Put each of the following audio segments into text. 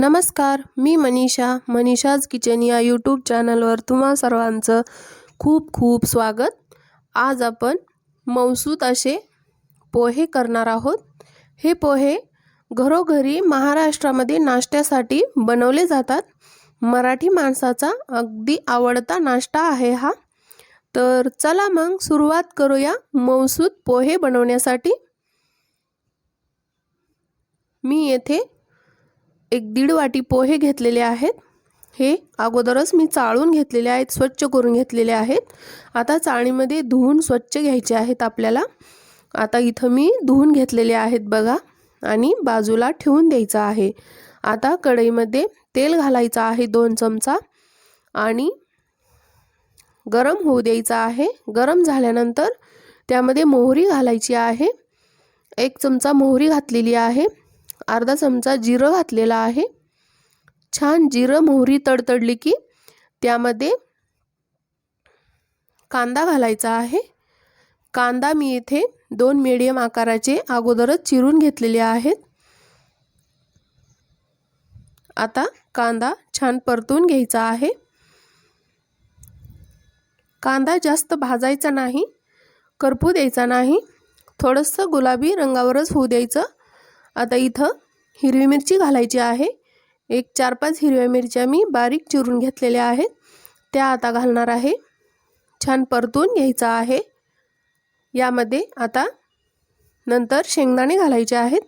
नमस्कार मी मनीषा मनीषाज किचन या यूट्यूब चॅनलवर तुम्हा सर्वांचं खूप खूप स्वागत. आज आपण मौसूत असे पोहे करणार आहोत. हे पोहे घरोघरी महाराष्ट्रामध्ये नाश्त्यासाठी बनवले जातात. मराठी माणसाचा अगदी आवडता नाश्ता आहे हा. तर चला मग सुरुवात करूया मौसूत पोहे बनवण्यासाठी. मी येथे एक दीड वाटी पोहे घेतलेले आहेत. हे अगोदरच मी चाळून घेतलेले आहेत स्वच्छ करून घेतलेले आहेत. आता चाळणीमध्ये धुवून स्वच्छ घ्यायचे आहेत आपल्याला. आता इथं मी धुवून घेतलेले आहेत बघा आणि बाजूला ठेवून द्यायचं आहे. आता कढईमध्ये तेल घालायचं आहे दोन चमचा आणि गरम होऊ द्यायचा आहे. गरम झाल्यानंतर त्यामध्ये मोहरी घालायची आहे. एक चमचा मोहरी घातलेली आहे. अर्धा चमचा जिरं घातलेलं आहे. छान जिरं मोहरी तडतडली की त्यामध्ये कांदा घालायचा आहे. कांदा मी इथे दोन मीडियम आकाराचे अगोदरच चिरून घेतलेले आहेत. आता कांदा छान परतून घ्यायचा आहे. कांदा जास्त भाजायचा नाही करपू द्यायचा नाही. थोडंसं गुलाबी रंगावरच होऊ द्यायचं. आता इथं हिरवी मिरची घालायची आहे. एक चार पाच हिरव्या मिरच्या मी बारीक चिरून घेतलेल्या आहेत. त्या आता घालणार आहे. छान परतून घ्यायचा आहे. यामध्ये आता नंतर शेंगदाणे घालायचे आहेत.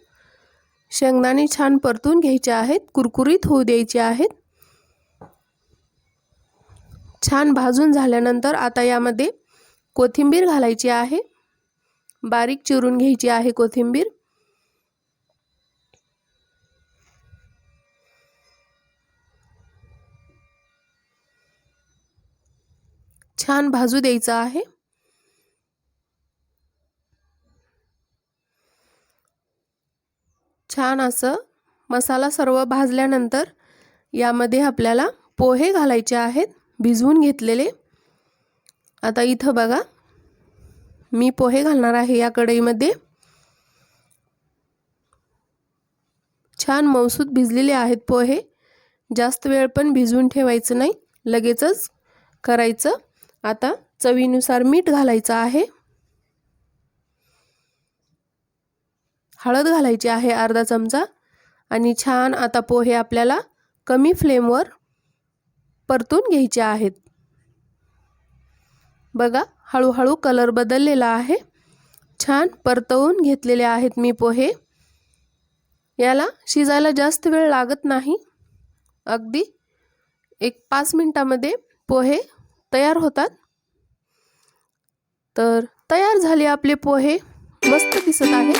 शेंगदाणे छान परतून घ्यायचे आहेत. कुरकुरीत होऊ द्यायचे आहेत. छान भाजून झाल्यानंतर आता यामध्ये कोथिंबीर घालायची आहे. बारीक चिरून घ्यायची आहे कोथिंबीर. छान भाजू द्यायचं आहे. छान असं मसाला सर्व भाजल्यानंतर यामध्ये आपल्याला पोहे घालायचे आहेत भिजवून घेतलेले. आता इथं बघा मी पोहे घालणार आहे या कढईमध्ये. छान मौसूद भिजलेले आहेत पोहे. जास्त वेळ पण भिजवून ठेवायचं नाही लगेचच करायचं. आता चवीनुसार मीठ घालायचं आहे. हळद घालायची आहे अर्धा चमचा. आणि छान आता पोहे आपल्याला कमी फ्लेमवर परतून घ्यायचे आहेत. बघा हळूहळू कलर बदललेला आहे. छान परतवून घेतलेले आहेत मी पोहे. याला शिजायला जास्त वेळ लागत नाही. अगदी एक पाच मिनटामध्ये पोहे तयार होतात. तर तयार झाले आपले पोहे. मस्त दिसत आहे.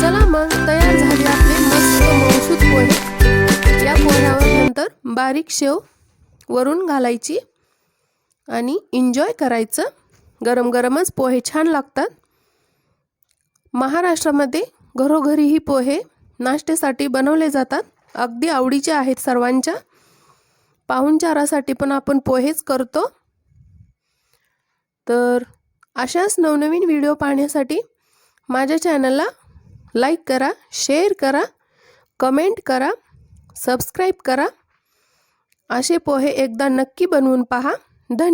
चला मग तयार झाले आपले पोहे. या नंतर बारीक शेव वरून घालायची. आणि एन्जॉय करायचं. गरम गरमच पोहे छान लागतात. महाराष्ट्रामध्ये घरोघरीही पोहे नाश्त्यासाठी बनवले जातात. अगदी आवडीचे आहेत सर्वांच्या. पाहुणचारासाठी पण आपण पोहेच करतो. तर अशाच नवनवीन व्हिडिओ पाहण्यासाठी माझ्या चॅनलला लाईक करा शेअर करा कमेंट करा सबस्क्राईब करा. असे पोहे एकदा नक्की बनवून पहा. ಧನ್ಯವಾದ